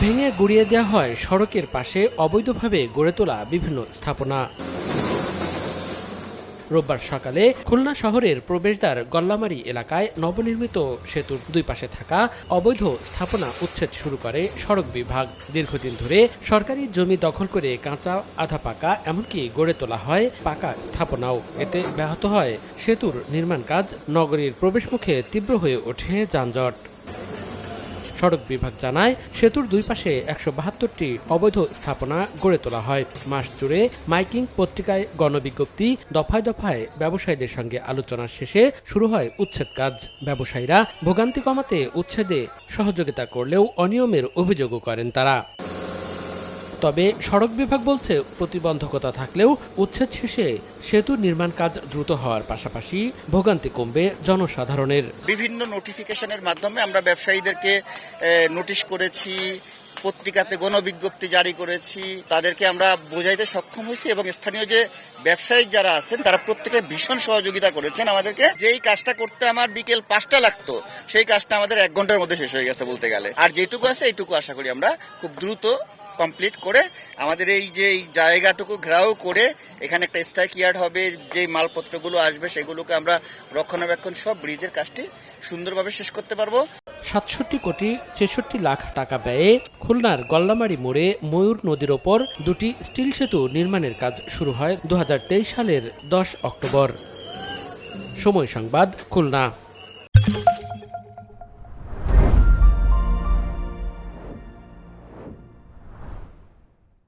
ভেঙে গুড়িয়ে দেওয়া হয় সড়কের পাশে অবৈধভাবে গড়ে তোলা বিভিন্ন স্থাপনা। রোববার সকালে খুলনা শহরের প্রবেশদ্বার গল্লামারি এলাকায় নবনির্মিত সেতুর দুই পাশে থাকা অবৈধ স্থাপনা উচ্ছেদ শুরু করে সড়ক বিভাগ। দীর্ঘদিন ধরে সরকারি জমি দখল করে কাঁচা, আধা পাকা, এমনকি গড়ে তোলা হয় পাকা স্থাপনাও। এতে ব্যাহত হয় সেতুর নির্মাণ কাজ। নগরীর প্রবেশমুখে তীব্র হয়ে ওঠে যানজট। সড়ক বিভাগ জানায়, সেতুর দুই পাশে একশো বাহাত্তরটি অবৈধ স্থাপনা গড়ে তোলা হয়। মাস জুড়ে মাইকিং পত্রিকায় গণবিজ্ঞপ্তি, দফায় দফায় ব্যবসায়ীদের সঙ্গে আলোচনা শেষে শুরু হয় উচ্ছেদ কাজ। ব্যবসায়ীরা ভোগান্তি কমাতে উচ্ছেদে সহযোগিতা করলেও অনিয়মের অভিযোগও করেন তারা। তবে সড়ক বিভাগ বলছে প্রতিবন্ধকতা থাকলেও উচ্ছেদ শেষে সেতু নির্মাণ কাজ দ্রুত হওয়ার পাশাপাশি ভোগান্তি কমবে জনসাধারণের। বিভিন্ন নোটিফিকেশনের মাধ্যমে আমরা ব্যবসায়ীদেরকে নোটিশ করেছি, পত্রিকাতে গণবিজ্ঞপ্তি জারি করেছি, তাদেরকে আমরা বোঝাইতে সক্ষম হয়েছি এবং স্থানীয় যে ব্যবসায়ী যারা আছেন, তারা প্রত্যেকে ভীষণ সহযোগিতা করেছেন আমাদেরকে। যেই কাজটা করতে আমার বিকেল পাঁচটা লাগতো, সেই কাজটা আমাদের এক ঘণ্টার মধ্যে শেষ হয়ে গেছে বলতে গেলে। আর যেটুকু আছে, এইটুকু আশা করি আমরা খুব দ্রুত কমপ্লিট করে আমাদের এই যে এই জায়গাটুকু ঘেরাও করে এখানে একটা স্ট্রাইক ইয়ার্ড হবে যে মালপত্রগুলো আসবে সেগুলোকে আমরা রক্ষণাবেক্ষণ সব ব্রিজের কাজটি সুন্দরভাবে শেষ করতে পারব। সাতষট্টি কোটি ছেষট্টি লাখ টাকা ব্যয়ে খুলনার গল্লামারি মোড়ে ময়ূর নদীর ওপর দুটি স্টিল সেতু নির্মাণের কাজ শুরু হয় দু হাজার তেইশ সালের দশ অক্টোবর। সময় সংবাদ, খুলনা।